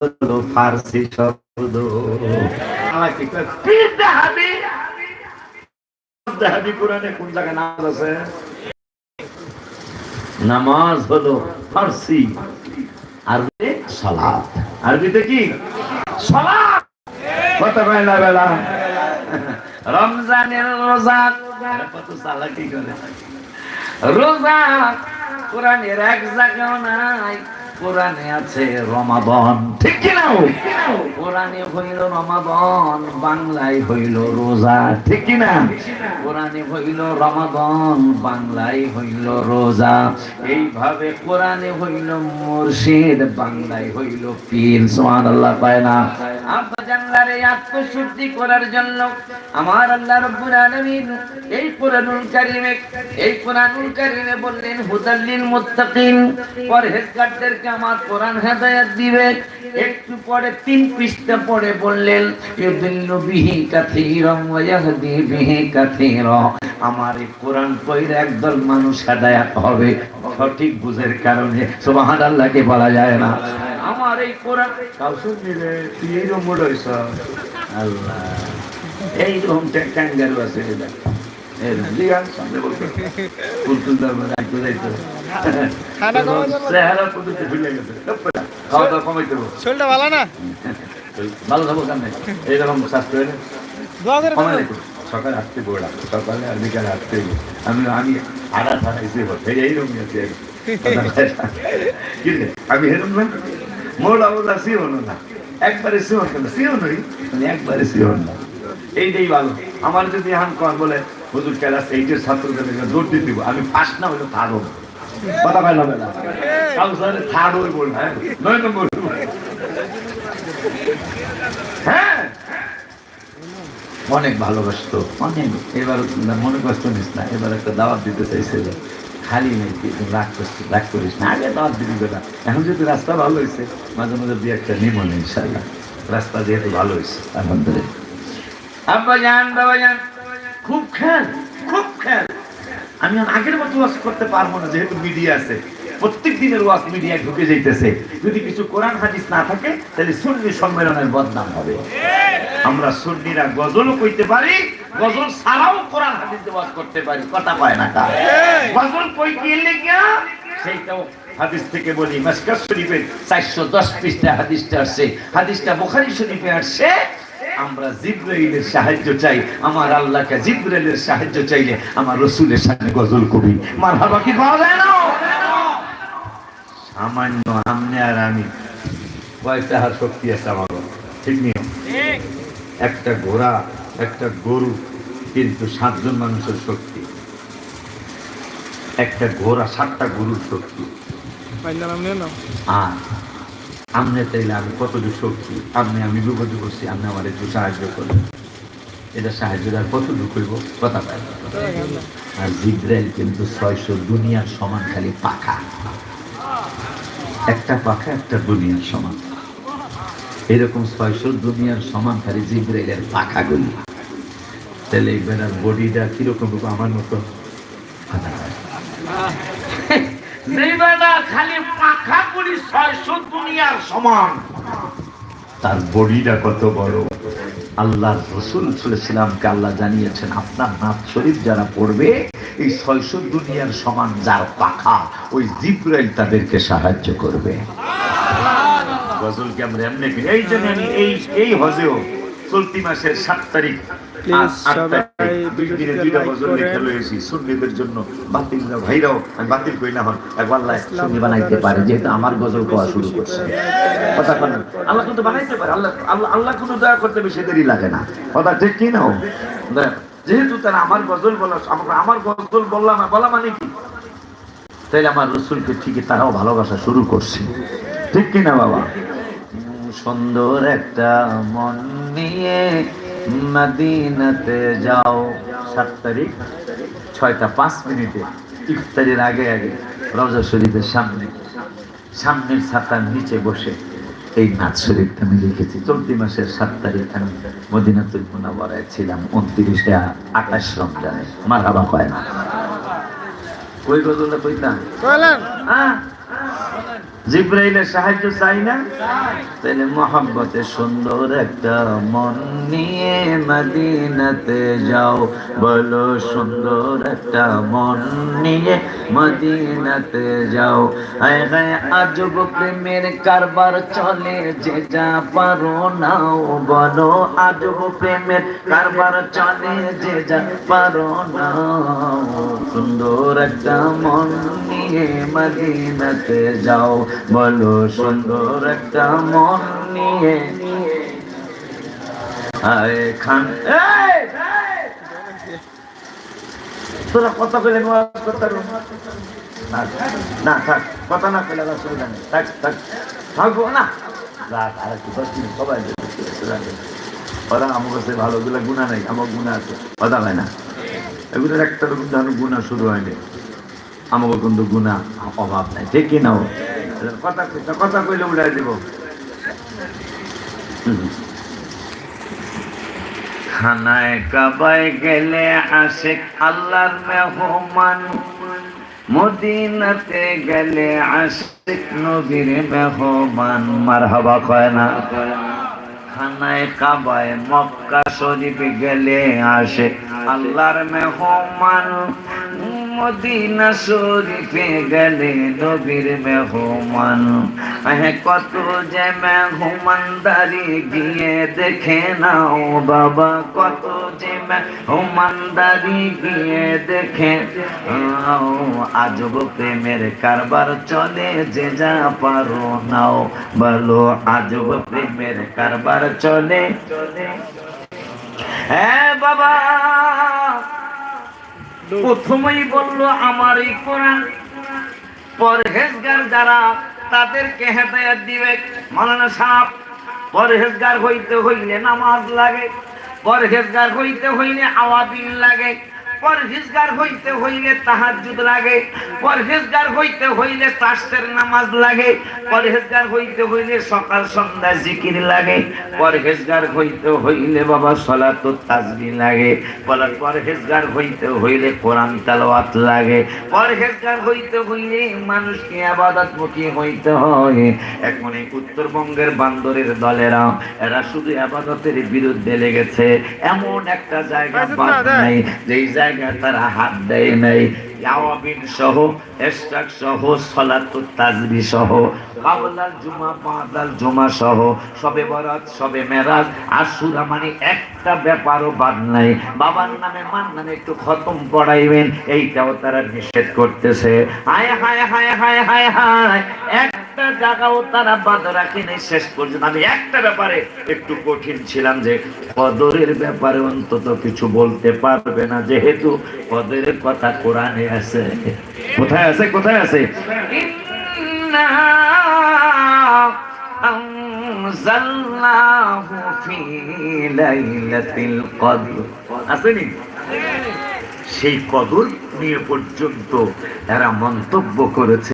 হলো ফার্সি শব্দ। আমাকে কয়, পীর দেহাবি দেহাবি কোরআনে কোন জায়গায় নামাজ আছে? নামাজ হলো ফার্সি। আরবিতে সালাত। আরবিতে কি? সালাত। কত বেলা বেলা। রমজানের রোজা। কত চালাকি করে? রোজা কোরআনের এক জায়গাও নাই। কোরআনে আছে রমাবন ঠিক কিনা? কোরআনে হইল রমাবন বাংলায় হইল রোজা। ঠিক কিনা? কোরআনে হইল রমাবন বাংলায় হইল রোজা। এইভাবে কোরআনে হইল মুর্শিদ বাংলায় হইল পীর। সোহান আল্লাহ পায় না? আব্বা জানলারে আত্মশুদ্ধি করার জন্য আমার আল্লাহ রব্বুল আলামিন এই কোরআনুল কারীমে এই কোরআনুল কারীমে বললেন হুদাল্লিল মুত্তাকিন। পরহেজগারদেরকে আমার কোরআন হেদায়েত দিবে। একটু পরে তিন পৃষ্ঠা পরে বললেন ইউদিল্লু বিহি কাসীরাম ওয়া ইয়াহদি বিহি কাসীরা আমার এই কোরআন পড়ে একদল মানুষ হেদায়েত হবে সঠিক বুঝের কারণে। সুবহানাল্লাহকে বলা যায় না। আমার এই কোরআন কাউসুর দিলে তুই এইরকম বড় হইছ আল্লাহ। এইরকম ট্যাঙ্গারু আছে। খানা খাওয়া দাওয়া কমাইতে ভালো থাকব কেমনে? এইরকম স্বাস্থ্য হলে। সকালে আসতে বড়া সকালে আর বিকালে আসতে আমি আমি আড়া থাকা এসে এই এইরকম আছে কি। আমি এরকম না মোর অবস্থা সিও না একবারে সিও না সিও নই মানে একবারে সিও না এইটাই ভালো আমার যদি এখন কর বলে হুজুর ক্লাস এইটের ছাত্রদের দৌড় দিয়ে দিব আমি ফার্স্ট না হইল থার্ড হব কথা পাইলাম না থার্ড হয়ে বলব হ্যাঁ নয় নম্বর হইবো। হ্যাঁ অনেক ভালোবাসতো। অনেক, এবার মনে কষ্ট নিস না, এবার একটা দাওয়াত দিতে চাইছিল। খালি নেই রাগ করছিস, রাগ করিস না, আগে দাওয়াত দিবি বেটা এখন যেহেতু রাস্তা ভালো হয়েছে মাঝে মাঝে দিয়ে একটা নিমন ইনশাল্লাহ রাস্তা যেহেতু ভালো হয়েছে আলহামদুলিল্লাহ। আব্বা জান বাবা জান খুব খেল খুব খেল আমি আগের মতো ওয়াজ করতে পারব না, যেহেতু মিডিয়া আছে। প্রত্যেক দিনের ওয়াজ মিডিয়ায় ঢুকে যাইতেছে। যদি কিছু কোরআন, হাদিস না থাকে, তাহলে সুন্নি সম্মেলনের বদনাম হবে। আমরা সুন্নিরা গজলও কইতে পারি গজল ছাড়াও কোরআন হাদিস ওয়াজ করতে পারি কথা পায় না তা গজল কই গেলে গিয়া সেইটাও হাদিস থেকে বলি শরীফের চারশো দশ পৃষ্ঠা হাদিসটা আসছে। হাদিসটা বোখারি শরীফে আসছে। আমরা জিব্রাইলের সাহায্য চাই আমার আল্লাহকে জিব্রাইলের সাহায্য চাইলে আমার রসুলের সামনে গজল কবি মার হাবা কি পাওয়া যায় না? সামান্য আমনে আর আমি। হার শক্তি আছে আমার? ঠিক নিয়ম? একটা ঘোড়া একটা গরু কিন্তু সাতজন মানুষের শক্তি। একটা ঘোড়া সাতটা গরুর শক্তি। আর আমনে চাইলে আমি কতটুকু শক্তি? আপনি আমি বিপদে করছি আপনি আমার একটু সাহায্য করবেন এটা সাহায্য আর কতটুকু করব কথা পাই আর জিব্রাইল কিন্তু ছয়শো দুনিয়ার সমান খালি পাখা। একটা পাখা একটা দুনিয়ার সমান। এরকম ছয়শো দুনিয়ার সমান খালি জিব্রাইলের পাখাগুলি তাহলে এই বেড়ার বডিটা কীরকম হবে আমার মতো? কথা খালি পাখা করি ছয়শো দুনিয়ার সমান। তার বডিটা কত বড়? আল্লাহ রসুল সাল্লামকে আল্লাহ জানিয়েছেন আপনার নাথ শরীফ যারা পড়বে এই ছয়শো দুনিয়ার সমান যার পাখা ওই জিব্রাইল তাদেরকে সাহায্য করবে। গজলকে আমরা এমনি কিনি। এই জন্য আমি এই এই হজেও চলতি মাসের সাত তারিখ দুই দিনে দুইটা like লিখে লয়েছি সুন্নিদের জন্য বাতিল ভাইরাও আমি বাতিল করি না হন একবার সুন্নি বানাইতে পারে যেহেতু আমার গজল কোয়া শুরু করছে। কথা বলেন আল্লাহ কিন্তু বানাইতে পারে আল্লাহ আল্লাহ আল্লাহ কোনো দয়া করতে বেশি দেরি লাগে না। কথা ঠিক কি না? যেহেতু তারা আমার গজল বলা আমার গজল বললাম বলা মানে কি? তাইলে আমার রসুলকে ঠিকই তারাও ভালোবাসা শুরু করছে। ঠিক কি না বাবা? সুন্দর একটা মন নিয়ে মদিনাতে যাও। সাত তারিখ ছয়টা পাঁচ মিনিটে ইফতারির আগে আগে রওজা শরীফের সামনে সামনের ছাতার নিচে বসে এই নাচ শরীফটা আমি লিখেছি। চলতি মাসের সাত তারিখ আমি মদিনাতুল মুনাওয়ারায় ছিলাম উনত্রিশে আকাশ রমজানে আমার হাবা কয় না? কই গজলটা কইতাম হ্যাঁ জিব্রাইলের সাহায্য চাই না? তাহলে মোহাম্মতে সুন্দর একটা মন নিয়ে মদিনাতে যাও। বলো সুন্দর একটা মন নিয়ে মদিনাতে যাও। হায় আজব প্রেমের কারবার চলে যে যা পারো নাও। বলো আজব প্রেমের কারবার চলে যে যা পারো নাও। সুন্দর একটা মন নিয়ে মদিনাতে যাও। বলো সুন্দর একটা মন নিয়ে। আয় খান তোরা কথা না, থাক, কথা না পেলে অসুবিধা নেই থাক থাক। থাকব না। রাত আর দশ মিনিট সবাই। ওরা আমার কাছে ভালো গুলা গুণা নেই, আমার গুণা আছে। কথা হয় না। এগুলোর একটা গুণা শুরু হয়নি। আমাকে কিন্তু গুণা অভাব নাই ঠিক কি না ও? কথা কইলে উড়াই দিব। খানায় কাবায় গেলে আশেক আল্লাহর মেহমান। মদিনাতে গেলে আশেক নবীর মেহমান। মারহাবা কয় না। খানায় কাবায় মক্কা শরীফ গেলে আসে আল্লাহর মেহমান। মদিনা শরীফে গেলে নবীর মেহমান। হ্যাঁ কত যে মেহমানদারি গিয়ে দেখে নাও বাবা, কত যে মেহমানদারি গিয়ে দেখে আজব প্রেমের কারবার চলে যে যা পারো নাও। বলো, আজব প্রেমের কারবার চলে? হ্যাঁ বাবা। প্রথমেই বলল, আমার এই কোরআন। পরহেজগার যারা, তাদেরকে হেদায়াত দিবে। মালানা সাপ পরহেজগার হইতে হইলে নামাজ লাগে, পরহেজগার হইতে হইলে আওয়াবিন লাগে। পরহেজগার হইতে হইলে তাহাজ্জুদ লাগে পরহেজগার হইতে হইলে তাস্তের নামাজ লাগে পরহেজগার হইতে হইলে সকাল সন্ধ্যা জিকির লাগে পরহেজগার হইতে হইলে বাবা সলাতুত তাসবিহ লাগে বলার পরহেজগার হইতে হইলে কোরআন তেলাওয়াত লাগে পরহেজগার হইতে হইলে মানুষকে আবাদতমুখী হইতে হয় এখন এই উত্তরবঙ্গের বান্দরের দলেরা এরা শুধু আবাদতের বিরুদ্ধে লেগেছে এমন একটা জায়গা বাদ। নাই যেই জায়গায় তারা হাত দেয় নাই ইয়াওয়াবিন সহ সহ সলাতুত তাজবি সহ কাবলাল জুমা বাদাল জুমা সহ সবে বরাত সবে মেরাজ আশুরা মানে একটা ব্যাপারও বাদ নাই বাবার নামে মান নামে একটু খতম পড়াইবেন এইটাও তারা নিষেধ করতেছে হায় হায় হায় হায় হায় হায় একটা জায়গাও তারা বাদ রাখেনি শেষ পর্যন্ত। আমি একটা ব্যাপারে একটু কঠিন ছিলাম যে কদরের ব্যাপারে অন্তত কিছু বলতে পারবে না যেহেতু কদরের কথা কোরআনে আছে। কোথায় আছে কোথায় আছে? আসেনি? সেই কদর নিয়ে পর্যন্ত এরা মন্তব্য করেছে।